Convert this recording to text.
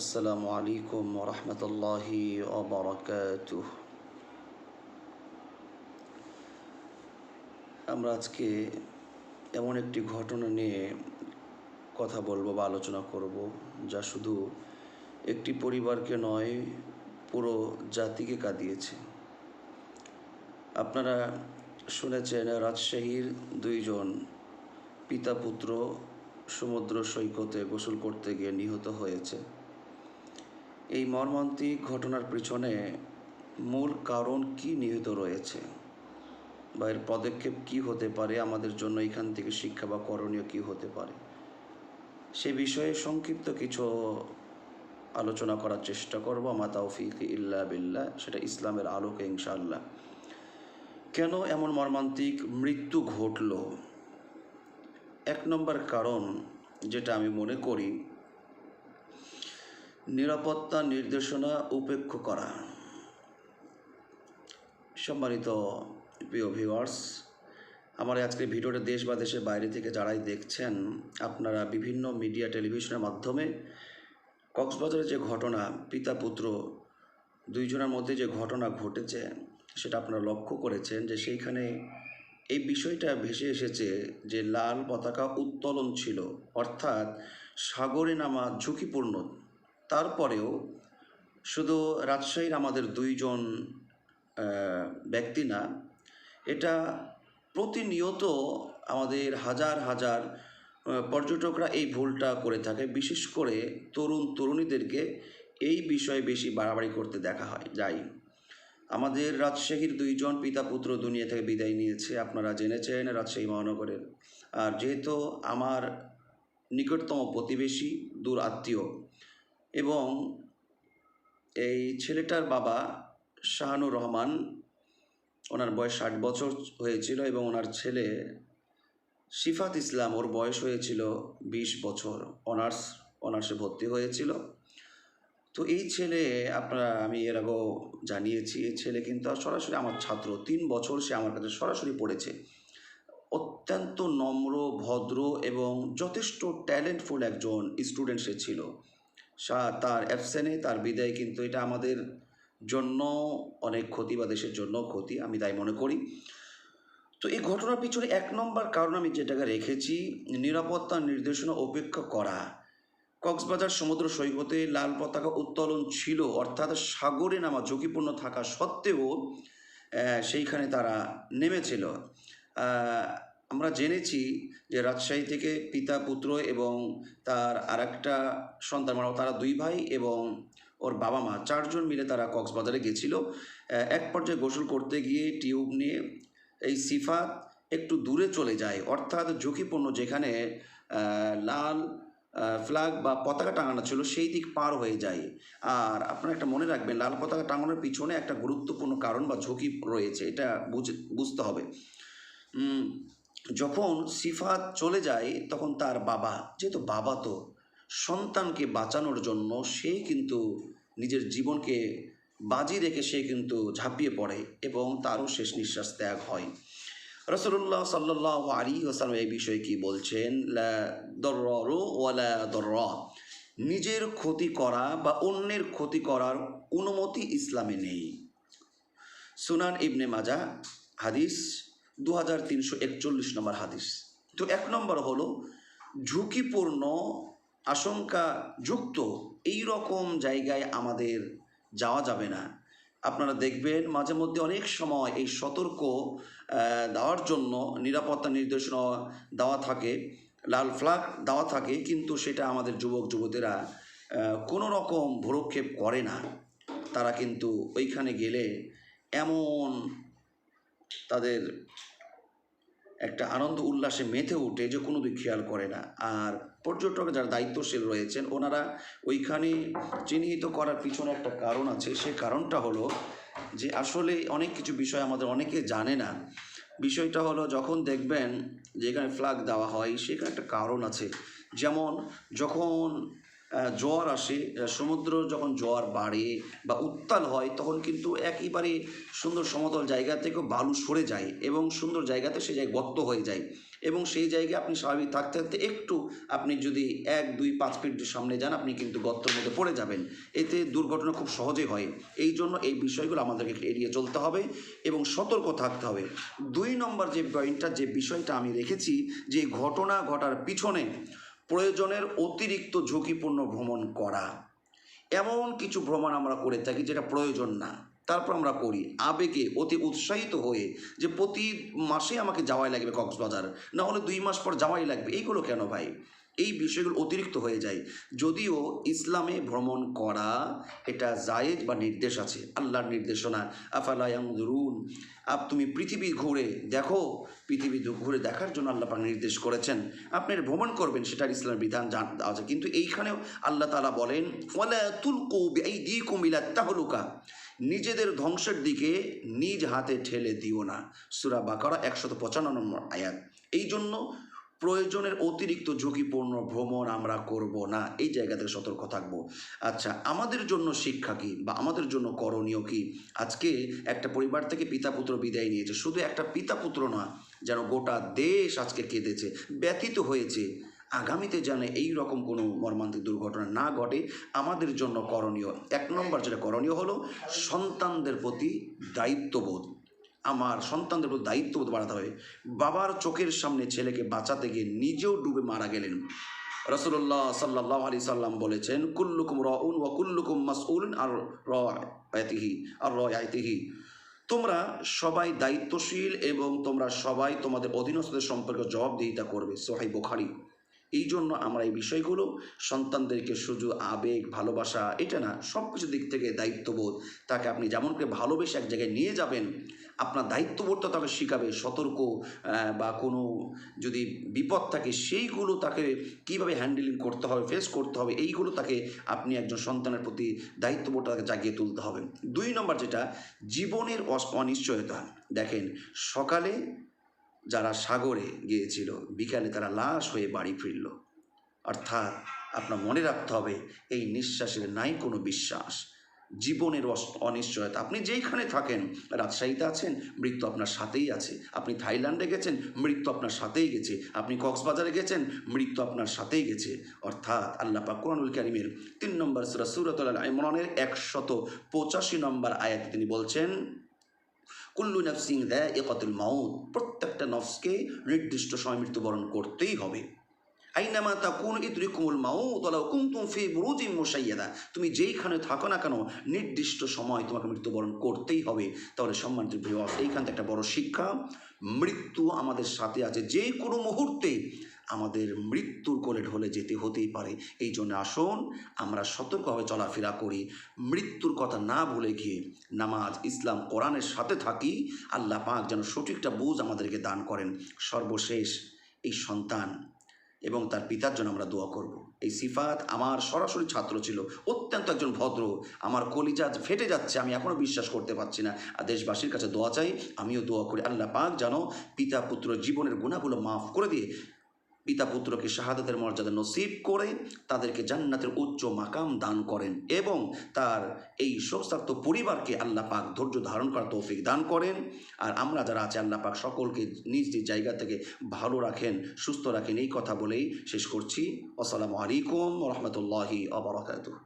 আসসালামু আলাইকুম রহমতুল্লাহি ওবরাকাতুহ আমরা আজকে এমন একটি ঘটনা নিয়ে কথা বলব বা আলোচনা করব, যা শুধু একটি পরিবারকে নয়, পুরো জাতিকে কাঁদিয়েছে। আপনারা শুনেছেন রাজশাহীর দুইজন পিতা পুত্র সমুদ্র সৈকতে গোসল করতে গিয়ে নিহত হয়েছে। এই মর্মান্তিক ঘটনার পিছনে মূল কারণ কি নিহিত রয়েছে? বা এর পদক্ষেপ কি হতে পারে? আমাদের জন্য এখান থেকে শিক্ষা বা করণীয় কি হতে পারে? সে বিষয়ে সংক্ষিপ্ত কিছু আলোচনা করার চেষ্টা করব। আমা তৌফিক ইল্লা বিল্লাহ। সেটা ইসলামের আলোকে, ইনশাআল্লাহ। কেন এমন মর্মান্তিক মৃত্যু ঘটল? এক নম্বর কারণ যেটা আমি মনে করি নিরাপত্তা নির্দেশনা উপেক্ষ করা। সম্মানিত প্রিয় ভিউয়ার্স আমার আজকের ভিডিওটা দেশ বা দেশের বাইরে থেকে যারাই দেখছেন, আপনারা বিভিন্ন মিডিয়া টেলিভিশনের মাধ্যমে কক্সবাজারের যে ঘটনা, পিতা, পুত্র দুইজনের মধ্যে যে ঘটনা ঘটেছে, সেটা আপনারা লক্ষ্য করেছেন যে সেইখানে এই বিষয়টা ভেসে এসেছে যে লাল পতাকা উত্তোলন ছিল, অর্থাৎ সাগরে নামা ঝুঁকিপূর্ণ তারপরেও শুধু রাজশাহীর আমাদের দুইজন ব্যক্তি না, এটা প্রতিনিয়ত আমাদের হাজার হাজার পর্যটকরা এই ভুলটা করে থাকে। বিশেষ করে তরুণ তরুণীদেরকে এই বিষয়ে বেশি বাড়াবাড়ি করতে দেখা হয়। যাই, আমাদের রাজশাহীর দুইজন পিতা পুত্র দুনিয়া থেকে বিদায় নিয়েছে, আপনারা জেনেছেন রাজশাহী মহানগরের। আর যেহেতু আমার নিকটতম প্রতিবেশী, দূর আত্মীয় এবং এই ছেলেটার বাবা শাহানুর রহমান, ওনার বয়স ষাট বছর হয়েছিল এবং ওনার ছেলে সিফাত ইসলাম, ওর বয়স হয়েছিল বিশ বছর। অনার্স, অনার্সে ভর্তি হয়েছিল। তো এই ছেলে, আপনারা, আমি এর আগেও জানিয়েছি, এই ছেলে কিন্তু সরাসরি আমার ছাত্র, তিন বছর সে আমার কাছে সরাসরি পড়েছে। অত্যন্ত নম্র, ভদ্র এবং যথেষ্ট ট্যালেন্টফুল একজন স্টুডেন্ট সে ছিল। তার অ্যাবসেনে তার বিদায় কিন্তু এটা আমাদের জন্য অনেক ক্ষতি বা দেশের জন্য ক্ষতি, আমি তাই মনে করি। তো এই ঘটনার পিছনে এক নম্বর কারণ আমি যেটাকে রেখেছি, নিরাপত্তা নির্দেশনা উপেক্ষা করা। কক্সবাজার সমুদ্র সৈকতে লাল পতাকা উত্তোলন ছিল, অর্থাৎ সাগরে নামা ঝুঁকিপূর্ণ থাকা সত্ত্বেও সেইখানে তারা নেমেছিল। আমরা জেনেছি যে রাজশাহী থেকে পিতা পুত্র এবং তার আরেকটা সন্তান মানে তারা দুই ভাই এবং ওর বাবা মা, চারজন মিলে তারা কক্সবাজারে গেছিল। এক পর্যায়ে গোসল করতে গিয়ে টিউব নিয়ে এই সিফাত একটু দূরে চলে যায়। অর্থাৎ ঝুঁকিপূর্ণ যেখানে লাল ফ্ল্যাগ বা পতাকা টাঙানো ছিল সেই দিক পার হয়ে যায়। আর আপনারা একটা মনে রাখবেন, লাল পতাকা টাঙানোর পিছনে একটা গুরুত্বপূর্ণ কারণ বা ঝুঁকি রয়েছে, এটা বুঝ, বুঝতে হবে। যখন সিফাত চলে যায়, তখন তার বাবা, যেহেতু বাবা তো সন্তানকে বাঁচানোর জন্য, সে কিন্তু নিজের জীবনকে বাজি রেখে সে কিন্তু ঝাঁপিয়ে পড়ে এবং তারও শেষ নিঃশ্বাস ত্যাগ হয়। রসুল্লাহ সাল্লাহ আলী ওসালাম এই বিষয়ে কি বলছেন? দর্র। নিজের ক্ষতি করা বা অন্যের ক্ষতি করার অনুমতি ইসলামে নেই। সুনান ইবনে মাজা, হাদিস দু হাজার তিনশো একচল্লিশ নম্বর হাদিস। তো এক নম্বর হলো, ঝুঁকিপূর্ণ, আশঙ্কা যুক্ত এই রকম জায়গায় আমাদের যাওয়া যাবে না। আপনারা দেখবেন মাঝে মধ্যে অনেক সময় এই সতর্ক দেওয়ার জন্য নিরাপত্তা নির্দেশনা দেওয়া থাকে, লাল ফ্ল্যাগ দেওয়া থাকে, কিন্তু সেটা আমাদের যুবক, যুবতীরা কোনো রকম ভ্রক্ষেপ করে না। তারা কিন্তু ওইখানে গেলে এমন তাদের একটা আনন্দ উল্লাসে মেতে ওঠে যে কোনো দিক খেয়াল করে না। আর পর্যটক যারা দায়িত্বশীল রয়েছেন, ওনারা ওইখানে চিহ্নিত করার পিছনে একটা কারণ আছে। সে কারণটা হলো যে আসলে অনেক কিছু বিষয় আমাদের অনেকে জানে না। বিষয়টা হলো যখন দেখবেন যেখানে ফ্ল্যাগ দেওয়া হয়, সেখানে একটা কারণ আছে। যেমন যখন জোয়ার আসে সমুদ্র যখন জ্বর বাড়ে বা উত্তাল হয়, তখন কিন্তু একেবারে সুন্দর সমতল জায়গা থেকেও বালু সরে যায় এবং সুন্দর জায়গাতে সে জায়গায় গর্ত হয়ে যায় এবং সেই জায়গায় আপনি স্বাভাবিক থাকতে থাকতে একটু আপনি যদি এক, দুই, পাঁচ ফিট সামনে যান, আপনি কিন্তু গর্তের মধ্যে পড়ে যাবেন। এতে দুর্ঘটনা খুব সহজে হয়। এই জন্য এই বিষয়গুলো আমাদেরকে এড়িয়ে চলতে হবে এবং সতর্ক থাকতে হবে। দুই নম্বর যে পয়েন্টটা যে বিষয়টা আমি রেখেছি, যে ঘটনা ঘটার পিছনে প্রয়োজনের অতিরিক্ত ঝুঁকিপূর্ণ ভ্রমণ করা। এমন কিছু ভ্রমণ আমরা করে থাকি যেটা প্রয়োজন না। তারপর আমরা করি। আবেগে অতি উৎসাহিত হয়ে যে প্রতি মাসে আমাকে যাওয়াই লাগবে কক্সবাজার। না হলে দুই মাস পর যাওয়াই লাগবে। এইগুলো কেন ভাই? এই বিষয়গুলো অতিরিক্ত হয়ে যায়। যদিও ইসলামে ভ্রমণ করা এটা জায়েজ বা নির্দেশ আছে, আল্লাহর নির্দেশনা। আফালায়ামরুন আপ তুমি পৃথিবী ঘুরে দেখো, পৃথিবী ঘুরে দেখার জন্য আল্লাহ পাক নির্দেশ করেছেন। আপনি ভ্রমণ করবেন সেটার ইসলামের বিধান জান আছে। কিন্তু এইখানেও আল্লাহ তালা বলেন ওয়ালা তুলকু বিআইদিকুম ইলা তাহলুকা। নিজেদের ধ্বংসের দিকে নিজ হাতে ঠেলে দিও না। সুরা বাকারা একশত পঁচান্ন নম্বর আয়াত। এই জন্য প্রয়োজনের অতিরিক্ত ঝুঁকিপূর্ণ ভ্রমণ আমরা করব না। এই জায়গা থেকে সতর্ক থাকব। আচ্ছা আমাদের জন্য শিক্ষা কি বা আমাদের জন্য করণীয় কি? আজকে একটা পরিবার থেকে পিতা পুত্র বিদায় নিয়েছে। শুধু একটা পিতা পুত্র না, যেন গোটা দেশ আজকে কেঁদেছে, ব্যথিত হয়েছে। আগামীতে যেন এই রকম কোনো মর্মান্তিক দুর্ঘটনা না ঘটে, আমাদের জন্য করণীয়। এক নম্বর যেটা করণীয় হলো, সন্তানদের প্রতি দায়িত্ববোধ। আমার সন্তানদের প্রতি দায়িত্ববোধ বাড়াতে হবে। বাবার চোখের সামনে ছেলেকে বাঁচাতে গিয়ে নিজেও ডুবে মারা গেলেন। রসুল্লাহ সাল্লাহ আলি সাল্লাম বলেছেন, কুল্লুকুম রউন ওয়া কুল্লুকুম মাস মাসউল আর রয়াতিহি আর রয়াতিহি। তোমরা সবাই দায়িত্বশীল এবং তোমরা সবাই তোমাদের অধীনস্থদের সম্পর্কে জবাবদিহিতা করবে সোহাই বোখারি। এই জন্য আমরা এই বিষয়গুলো, সন্তানদেরকে শুধু আবেগ, ভালোবাসা, এটা না সব কিছু দিক থেকে দায়িত্ববোধ, তাকে আপনি যেমন করে ভালোবেসে এক জায়গায় নিয়ে যাবেন, আপনার দায়িত্ববোধটা তাকে শেখাবে, সতর্ক বা কোনো যদি বিপদ থাকে, সেইগুলো তাকে কীভাবে হ্যান্ডেলিং করতে হবে ফেস করতে হবে, এইগুলো তাকে আপনি একজন সন্তানের প্রতি দায়িত্ববোধটা তাকে জাগিয়ে তুলতে হবে। দুই নম্বর যেটা, জীবনের অনিশ্চয়তা। দেখেন, সকালে যারা সাগরে গিয়েছিল, বিকালে তারা লাশ হয়ে বাড়ি ফিরল। অর্থাৎ আপনার মনে রাখতে হবে, এই নিঃশ্বাসের নাই কোনো বিশ্বাস। জীবনের অনিশ্চয়তা। আপনি যেইখানে থাকেন, রাজশাহীতে আছেন, মৃত্যু আপনার সাথেই আছে। আপনি থাইল্যান্ডে গেছেন, মৃত্যু আপনার সাথেই গেছে। আপনি কক্সবাজারে গেছেন, মৃত্যু আপনার সাথেই গেছে। অর্থাৎ আল্লাহ পাক কোরআনুল কারিমের তিন নম্বর সুরা সুরতুল ইমরানের একশত পঁচাশি নম্বর আয়াতে তিনি বলছেন কুল্লু নফসিং দেয় একতুল মাউত। প্রত্যেকটা নফসকে নির্দিষ্ট সময় মৃত্যুবরণ করতেই হবে। আইনামা তা কোন ইদ্রিকুমুল মাউত ওয়ালাউ কুনতুম ফি বুরুজিম মুশাইয়াদা। তুমি যেইখানে থাকো না কেন, নির্দিষ্ট সময় তোমাকে মৃত্যুবরণ করতেই হবে। তাহলে সম্মানিত ভিউয়ার্স এইখান থেকে একটা বড় শিক্ষা, মৃত্যু আমাদের সাথে আছে যে কোনো মুহূর্তে। আমাদের মৃত্যুর কোলে ঢলে যেতে হতেই পারে। এই জন্য আসুন, আমরা সতর্কভাবে চলাফেরা করি। মৃত্যুর কথা না ভুলে গিয়ে নামাজ, ইসলাম, কোরআনের সাথে থাকি। আল্লাহ পাক যেন সঠিকটা বুঝ আমাদেরকে দান করেন। সর্বশেষ এই সন্তান এবং তার পিতার জন্য আমরা দোয়া করব। এই সিফাত আমার সরাসরি ছাত্র ছিল, অত্যন্ত একজন ভদ্র। আমার কলিজা ফেটে যাচ্ছে, আমি এখনও বিশ্বাস করতে পারছি না। আর দেশবাসীর কাছে দোয়া চাই, আমিও দোয়া করি। আল্লাহ পাক যেন পিতা পুত্র জীবনের গুণাগুলো মাফ করে দিয়ে পিতা পুত্রকে শাহাদাতের মর্যাদা নসিব করে তাদেরকে জান্নাতের উচ্চ মাকাম দান করেন এবং তার এই শোকসাক্ত পরিবারকে আল্লাহ পাক ধৈর্য ধারণ করার তৌফিক দান করেন। আর আমরা যারা আছে, আল্লাহ পাক সকলকে নিজ নিজ জায়গা থেকে ভালো রাখেন, সুস্থ রাখেন, এই কথা বলেই শেষ করছি। আসসালামু আলাইকুম রহমতুল্লাহি আবরাকাতুহ